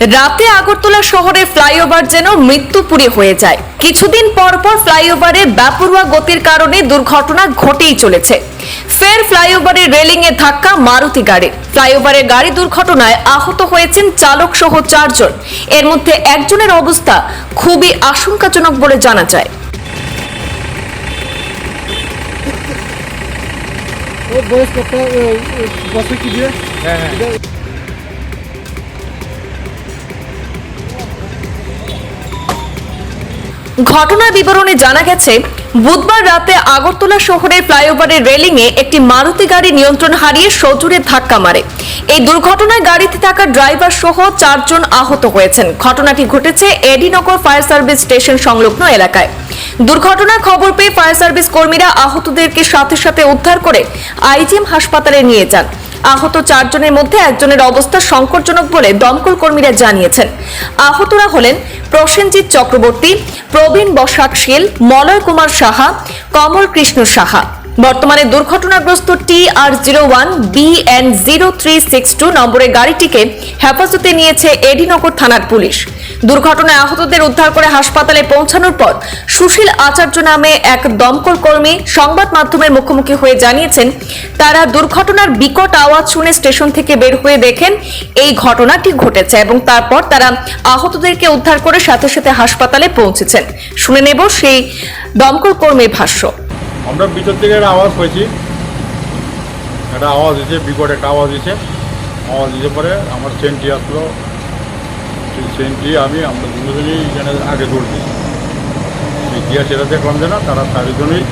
রাতে আগরতলা শহরে ফ্লাইওভার যেন মৃত্যুপুরী হয়ে যায়। কিছুদিন পর পর ফ্লাইওভারে বেপরোয়া গতির কারণে দুর্ঘটনা ঘটেই চলেছে। ফের ফ্লাইওভারের রেলিং এ ধাক্কা মারুতি গাড়ি। ফ্লাইওভারের গাড়ি দুর্ঘটনায় আহত হয়েছেন চালক সহ চারজন। এর মধ্যে একজনের অবস্থা খুবই আশঙ্কাজনক বলে জানা যায়। ও বয়স কত? ও, ও, বছর কি দিয়ে? হ্যাঁ হ্যাঁ। ঘটনার বিবরণে জানা গেছে, বুধবার রাতে আগরতলা শহরের ফ্লাইওভারের রেলিং এ একটি মারুতি গাড়ি নিয়ন্ত্রণ হারিয়ে সজোরে ধাক্কা মারে। এই দুর্ঘটনায় গাড়িতে থাকা ড্রাইভার সহ চারজন আহত হয়েছেন। ঘটনাটি ঘটেছে এডিনগর ফায়ার সার্ভিস স্টেশন সংলগ্ন এলাকায়। দুর্ঘটনার খবর পেয়ে ফায়ার সার্ভিস কর্মীরা আহতদেরকে সাথে সাথে উদ্ধার করে আইজিএম হাসপাতালে নিয়ে যান। আহত চারজনের মধ্যে একজনের অবস্থা সংকটজনক বলে দমকল কর্মীরা জানিয়েছেন। আহতরা হলেন প্রসেনজিৎ চক্রবর্তী, প্রবীণ বসাক শীল মলয় কুমার সাহা, কমল কৃষ্ণ সাহা। বর্তমানে দুর্ঘটনাগ্রস্ত T R zero one, B N zero three six two নম্বরের গাড়িটিকে হেফাজতে নিয়েছে এডিনগর থানার পুলিশ। দুর্ঘটনায় আহতদের উদ্ধার করে হাসপাতালে পৌঁছানোর পর সুশীল আচার্য নামে এক দমকল কর্মী সংবাদ মাধ্যমের মুখোমুখি হয়ে জানিয়েছেন, তারা দুর্ঘটনার বিকট আওয়াজ শুনে স্টেশন থেকে বের হয়ে দেখেন এই ঘটনাটি ঘটেছে এবং তারপর তারা আহতদেরকে উদ্ধার করে সাথে সাথে হাসপাতালে পৌঁছেছেন। শুনে নেব সেই দমকল কর্মীর ভাষ্য। আমরা ভিতর থেকে একটা আওয়াজ পেয়েছি একটা আওয়াজ দিয়েছে বিকট একটা আওয়াজ দিয়েছে আওয়াজ দিতে পরে আমার চেনটি আসলো। চেনটি আমি, আমরা দুজনেই এখানে আগে সেই গিয়া সেটা দেখলাম যে না, তারা চারিজনই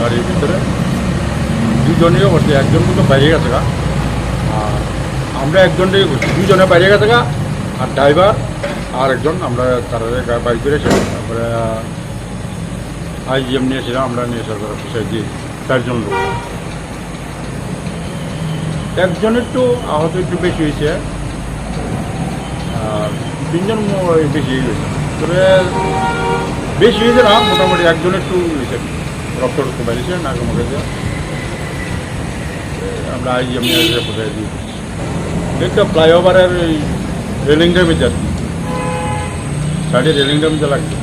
গাড়ির ভিতরে, দুজনেই বসে একজন কিন্তু বাইরে গেছে গা। আর আমরা একজনটাই বসছি, দুজনে বাইরে গেছে গা, আর ড্রাইভার আর একজন, আমরা তারা বাইক করেছি তারপরে আইজিএম নিয়েছিলাম আমরা নিয়ে সরকার অফিসে দিয়ে চারজন লোক। একজন একটু আহত একটু বেশি হয়েছে তিনজন বেশি হয়েছে তবে বেশি হয়েছে না, মোটামুটি একজন একটু হয়েছে। রক্ত রক্ত বেরিয়েছে, নাকে মুখে আমরা আইজিএম নিয়ে এসে কোথায় দিয়ে একটা ফ্লাইওভারের এই রেলিংটার মধ্যে আছে। সাইডে রেলিংটার মধ্যে লাগছে